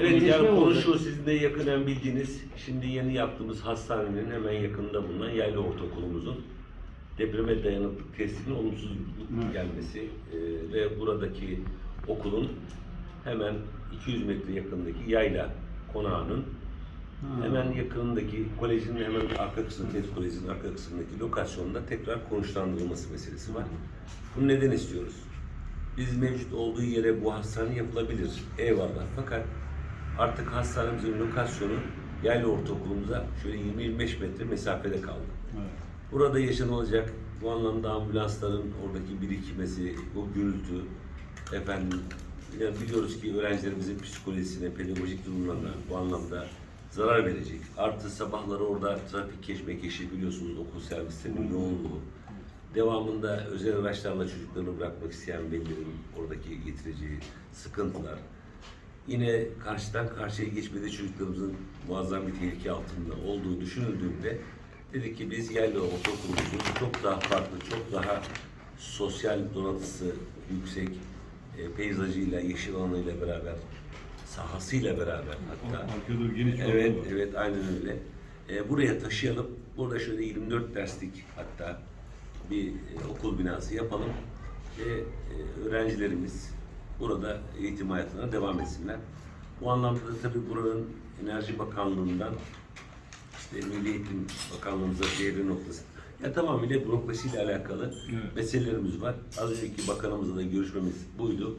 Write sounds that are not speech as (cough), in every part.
Evet yani konu şu sizin de yakından bildiğiniz şimdi yeni yaptığımız hastanenin hemen yakınında bulunan Yayla Ortaokulumuzun depreme dayanıklı testinin olumsuz Evet. gelmesi e, ve buradaki okulun hemen 200 metre yakındaki Yayla konağının Ha. hemen yakınındaki kolejin hemen arka kısmı, TED Koleji'nin arka kısmındaki lokasyonda tekrar konuşlandırılması meselesi var. Bunu neden istiyoruz? Biz mevcut olduğu yere bu hastane yapılabilir. Eyvallah. Fakat artık hastanemizin lokasyonu Yayla Ortaokulumuza şöyle 20-25 metre mesafede kaldı. Evet. Burada yaşanılacak bu anlamda ambulansların oradaki birikmesi, o gürültü, efendim yani biliyoruz ki öğrencilerimizin psikolojisine, pedagojik durumlarına bu anlamda zarar verecek. Artı sabahları orada trafik keşmekeşi biliyorsunuz okul servislerinin yoğunluğu. Devamında özel araçlarla çocuklarını bırakmak isteyen velilerin oradaki getireceği sıkıntılar. Yine karşıdan karşıya geçmede çocuklarımızın muazzam bir tehlike altında olduğu düşünüldüğünde dedik ki biz yerli ortaokulumuzun çok daha farklı, çok daha sosyal donatısı yüksek, e, peyzajıyla, yeşil alanıyla beraber, sahasıyla beraber hatta geniş Evet, evet aynen öyle. Ee, buraya taşıyalım. Burada şöyle 24 derslik hatta bir e, okul binası yapalım ve e, öğrencilerimiz burada eğitim hayatına devam etsinler. Bu anlamda da tabii buranın Enerji Bakanlığı'ndan işte Milli Eğitim Bakanlığımıza değerli noktası. Ya tamamıyla bürokrasiyle alakalı Evet. meselelerimiz var. Az önceki bakanımızla da görüşmemiz buydu.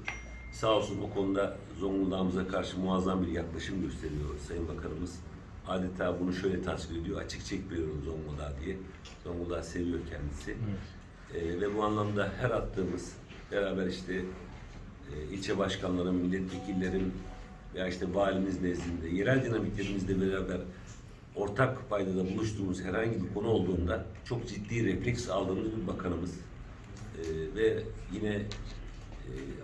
Sağ olsun o konuda Zonguldak'ımıza karşı muazzam bir yaklaşım gösteriyor Sayın Bakanımız. Adeta bunu şöyle tasvir ediyor, açık çek veriyorum Zonguldak'a diye. Zonguldak'ı seviyor kendisi. Ee, ve bu anlamda her attığımız beraber işte ilçe başkanların, milletvekillerin veya işte valimiz nezdinde, yerel dinamiklerimizle beraber ortak paydada buluştuğumuz herhangi bir konu olduğunda çok ciddi refleks aldığımız bir bakanımız. Ee, ve yine e,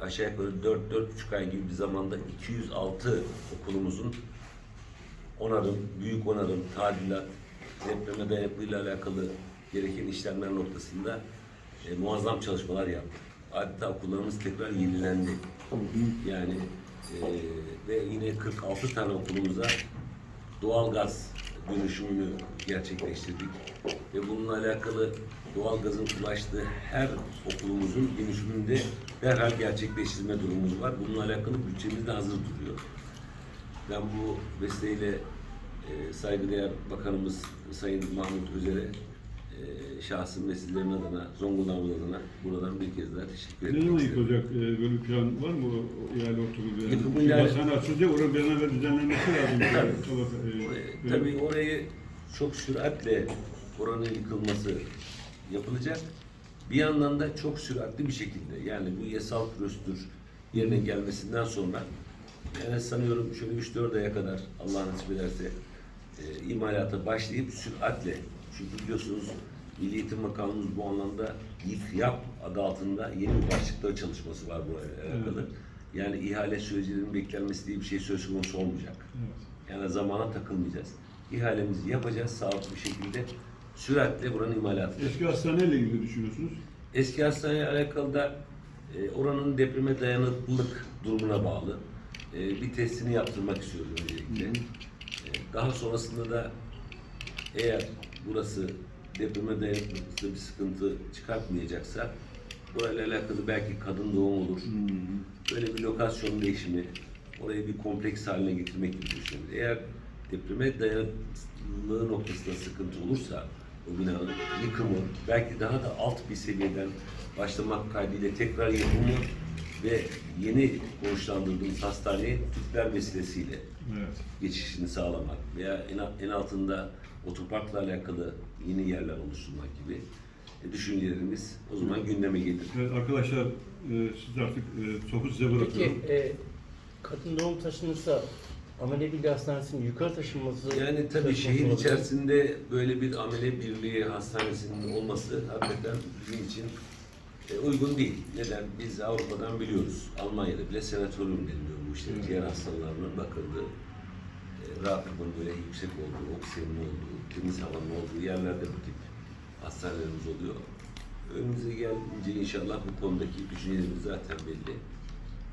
aşağı yukarı 4-4,5 ay gibi bir zamanda 206 okulumuzun onarım, büyük onarım, tadilat, depreme dayanıklılığıyla alakalı gereken işlemler noktasında e, muazzam çalışmalar yaptık. Adeta okullarımız tekrar yenilendi. Yani e, ve yine 46 tane okulumuza doğalgaz dönüşümünü gerçekleştirdik. Ve bununla alakalı doğalgazın ulaştığı her okulumuzun dönüşümünde derhal gerçekleştirme durumumuz var. Bununla alakalı bütçemiz de hazır duruyor. Ben bu vesileyle e, saygıdeğer Bakanımız Sayın Mahmut Özer'e şahsım ve sizlerin adına, Zonguldak'ımız adına buradan bir kez daha teşekkür Ne etmek zaman yıkılacak? Ee, böyle bir plan var mı o yerli ortamı? Yani? Yıkımı Çünkü ileride- hastane bir an evvel düzenlenmesi lazım. (laughs) Tabii. Tabii. E, Tabii orayı çok süratle oranın yıkılması yapılacak. Bir yandan da çok süratli bir şekilde yani bu yasal prosedür yerine gelmesinden sonra yani sanıyorum şöyle 3-4 aya kadar Allah nasip ederse e, imalata başlayıp süratle çünkü biliyorsunuz Milli Eğitim Bakanlığımız bu anlamda İFYAP adı altında yeni bir başlıkta çalışması var bu alakalı. Yani ihale sürecinin beklenmesi diye bir şey söz konusu olmayacak. Yani zamana takılmayacağız. İhalemizi yapacağız sağlıklı bir şekilde. Süratle buranın imalatı. Eski hastaneyle ilgili düşünüyorsunuz. Eski hastaneye alakalı da e, oranın depreme dayanıklılık durumuna bağlı. E, bir testini yaptırmak istiyoruz öncelikle. E, daha sonrasında da eğer burası depreme dayanıklılıkta bir sıkıntı çıkartmayacaksa burayla alakalı belki kadın doğum olur. Böyle bir lokasyon değişimi, orayı bir kompleks haline getirmek gibi düşünüyorum. Eğer depreme dayanıklılığı noktasında sıkıntı olursa o binanın yıkımı belki daha da alt bir seviyeden başlamak kaydıyla tekrar yapımı ve yeni konuşlandırdığımız hastaneye tüpler vesilesiyle Evet. geçişini sağlamak veya en, en altında otoparkla alakalı yeni yerler oluşturmak gibi e, düşüncelerimiz o zaman gündeme gelir. Evet, arkadaşlar e, siz artık e, topu size Peki bırakıyorum. e, kadın doğum taşınırsa amele bilgi hastanesinin yukarı taşınması Yani tabii şehir olabilir. içerisinde böyle bir amele birliği hastanesinin olması hakikaten bizim için e, uygun değil. Neden? Biz Avrupa'dan biliyoruz. Almanya'da bile senatoryum deniliyor bu işte. Evet. Ciğer hastalarının bakıldığı, rakımın böyle yüksek olduğu, oksijenin olduğu, temiz havanın olduğu yerlerde bu tip hastanelerimiz oluyor. Önümüze gelince inşallah bu konudaki düşüncelerimiz zaten belli.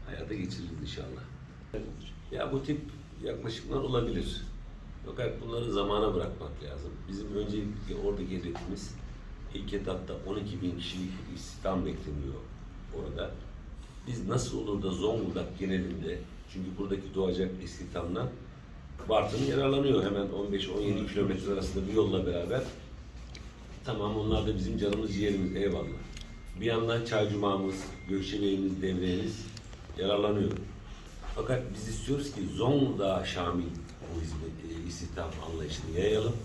Hayata geçiririz inşallah. Ya bu tip yaklaşımlar olabilir. Fakat bunları zamana bırakmak lazım. Bizim öncelikle oradaki hedefimiz ilk etapta 12 bin kişilik istihdam bekleniyor orada. Biz nasıl olur da Zonguldak genelinde çünkü buradaki doğacak istihdamdan Bartın yararlanıyor hemen 15-17 kilometre arasında bir yolla beraber. Tamam onlar da bizim canımız ciğerimiz eyvallah. Bir yandan Çaycuma'mız, Gökçebeyimiz, Devre'miz yararlanıyor. Fakat biz istiyoruz ki Zonguldak'a şamil bu hizmet, e, istihdam anlayışını yayalım.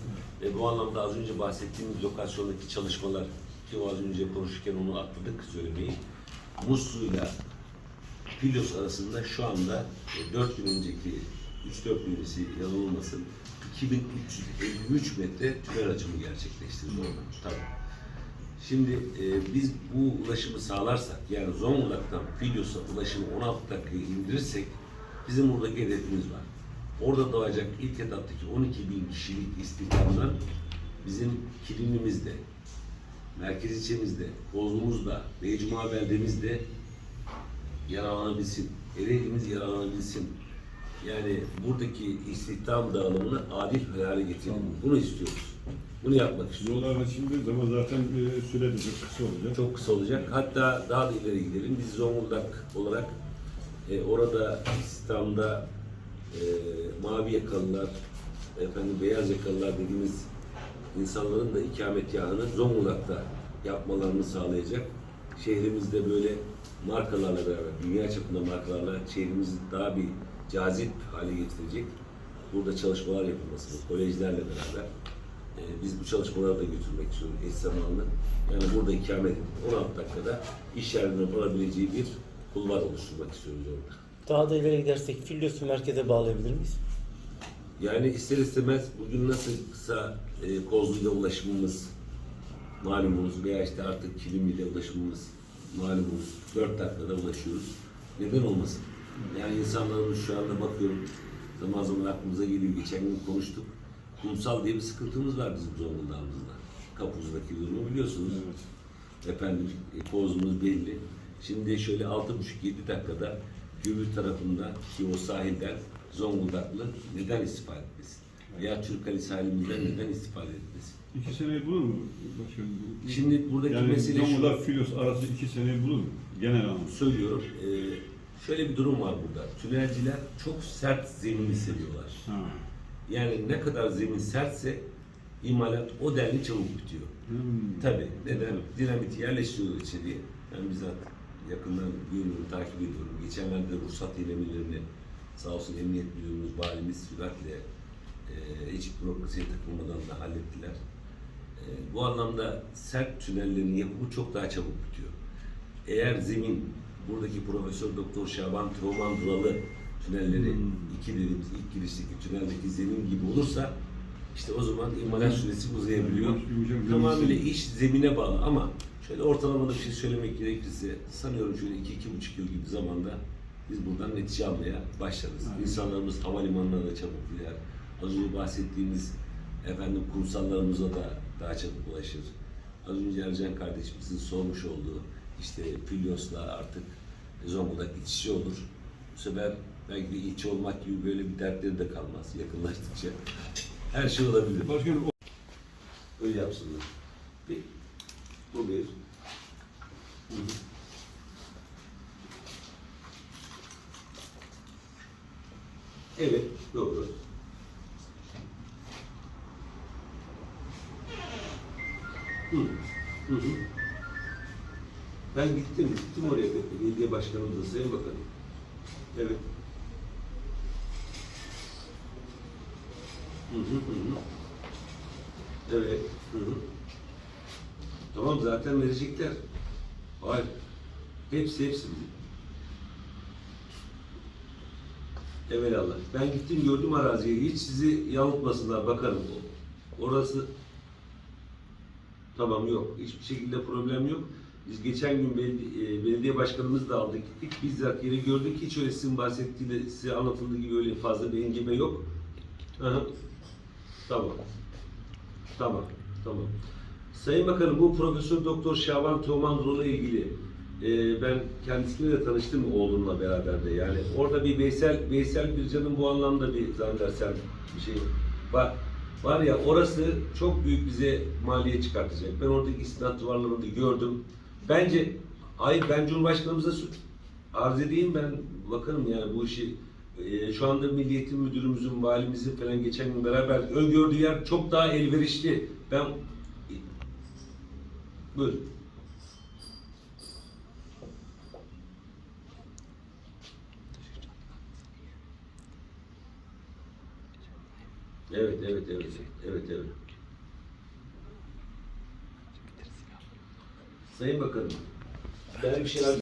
Ve bu anlamda az önce bahsettiğimiz lokasyondaki çalışmalar ki az önce konuşurken onu atladık söylemeyi. Muslu'yla Filos arasında şu anda e, 4 gün önceki 3-4 gün öncesi yanılmasın 2353 metre tünel açımı gerçekleştirdi orada. Tabii. Şimdi e, biz bu ulaşımı sağlarsak yani Zonguldak'tan Filyos'a ulaşımı 16 dakikaya indirirsek bizim buradaki hedefimiz var. Orada doğacak ilk etaptaki 12 bin kişilik istihdamdan bizim Kilimlimizde, merkez ilçemizde, Bozlu'muzda, Beycuma beldemizde yararlanabilsin. Ereğli'miz yararlanabilsin. Yani buradaki istihdam dağılımını adil bir hale getirelim. Bunu istiyoruz. Bunu yapmak istiyoruz. Yollar açıldığı zaman zaten e, süre de çok kısa olacak. Çok kısa olacak. Hatta daha da ileri gidelim. Biz Zonguldak olarak e, orada İslam'da e, mavi yakalılar, efendim beyaz yakalılar dediğimiz insanların da ikametgahını Zonguldak'ta yapmalarını sağlayacak. Şehrimizde böyle markalarla beraber, dünya çapında markalarla şehrimizi daha bir cazip hale getirecek. Burada çalışmalar yapılmasını, kolejlerle beraber e, biz bu çalışmaları da götürmek istiyoruz eş zamanlı. Yani burada ikamet edip 16 dakikada iş yerine varabileceği bir kulvar oluşturmak istiyoruz orada. Daha da ileri gidersek Filyos'u merkeze bağlayabilir miyiz? Yani ister istemez bugün nasıl kısa e, Kozlu'yla ulaşımımız malumunuz veya işte artık Kilimli'yle ulaşımımız malumunuz 4 dakikada ulaşıyoruz. Neden olmasın? Yani insanlarımız şu anda bakıyorum zaman zaman aklımıza geliyor. Geçen gün konuştuk. Kumsal diye bir sıkıntımız var bizim Zonguldak'ımızda. Kapuz'daki durumu biliyorsunuz. Efendim e, kozumuz belli. Şimdi şöyle 6,5-7 dakikada Gümrük tarafında ki o sahilden Zonguldaklı neden istifade etmesin? Veya Türkali sahilimizden neden istifade etmesin? İki seneyi bulur mu başkanım? Şimdi buradaki yani mesele şu. Zonguldak Filos arası iki seneyi bulur mu? Genel anlamda. Söylüyorum. e, şöyle bir durum var burada. Tünelciler çok sert zemini seviyorlar. Yani ne kadar zemin sertse imalat o denli çabuk bitiyor. Hmm. Tabii. Neden? Dinamit yerleştiriyor içeriye. Ben bizzat yakından görüyorum, takip ediyorum. Geçenlerde ruhsat ilemelerini sağ olsun Emniyet Müdürümüz, valimiz süratle e, hiç bürokrasiye takılmadan da hallettiler. E, bu anlamda sert tünellerin yapımı çok daha çabuk bitiyor. Eğer zemin buradaki Profesör Doktor Şaban Teoman Duralı tünelleri Hmm. iki dediğimiz ilk girişteki tüneldeki zemin gibi olursa işte o zaman imalat süresi uzayabiliyor. Tamamıyla iş zemine bağlı ama şöyle ortalamada bir şey söylemek gerekirse sanıyorum şöyle iki, iki buçuk yıl gibi zamanda biz buradan netice almaya başlarız. Aynen. İnsanlarımız havalimanına da çabuk gider. Az önce bahsettiğimiz efendim kumsallarımıza da daha çabuk ulaşır. Az önce Ercan kardeşimizin sormuş olduğu işte Filyos'la artık Zonguldak içişi olur. Bu sefer belki de ilçe olmak gibi böyle bir dertleri de kalmaz yakınlaştıkça. Her şey olabilir. Başkanım o- Öyle yapsınlar. Bir, bu bir. Hı hı. Evet, doğru. Hı. Hı hı. Ben gittim, gittim oraya belediye başkanımıza, Sayın Bakanım. Evet. Hı hı hı. Evet. Hı hı. Tamam zaten verecekler. Hayır. Hepsi hepsi. Evelallah. Ben gittim gördüm araziyi. Hiç sizi yanıltmasınlar bakarım. Orası tamam yok. Hiçbir şekilde problem yok. Biz geçen gün belediye, e, belediye başkanımız da aldık gittik. Bizzat yeri gördük. Hiç öyle sizin bahsettiği size anlatıldığı gibi öyle fazla bir engebe yok. Tamam. Tamam, tamam. Sayın Bakanım bu Profesör Doktor Şaban Teoman ile ilgili Ee, ben kendisiyle de tanıştım oğlumla beraber de. Yani orada bir Veysel, Veysel Bircan'ın bu anlamda bir zannedersem bir şey var. Var ya orası çok büyük bize maliye çıkartacak. Ben oradaki istinat duvarlarını gördüm. Bence ay ben Cumhurbaşkanımıza arz edeyim ben bakarım yani bu işi e, şu anda Milli Müdürümüzün, valimizin falan geçen gün beraber öngördüğü yer çok daha elverişli. Ben buyurun. Evet, evet, evet. Evet, evet. Sayın Bakanım, ben bir şeyler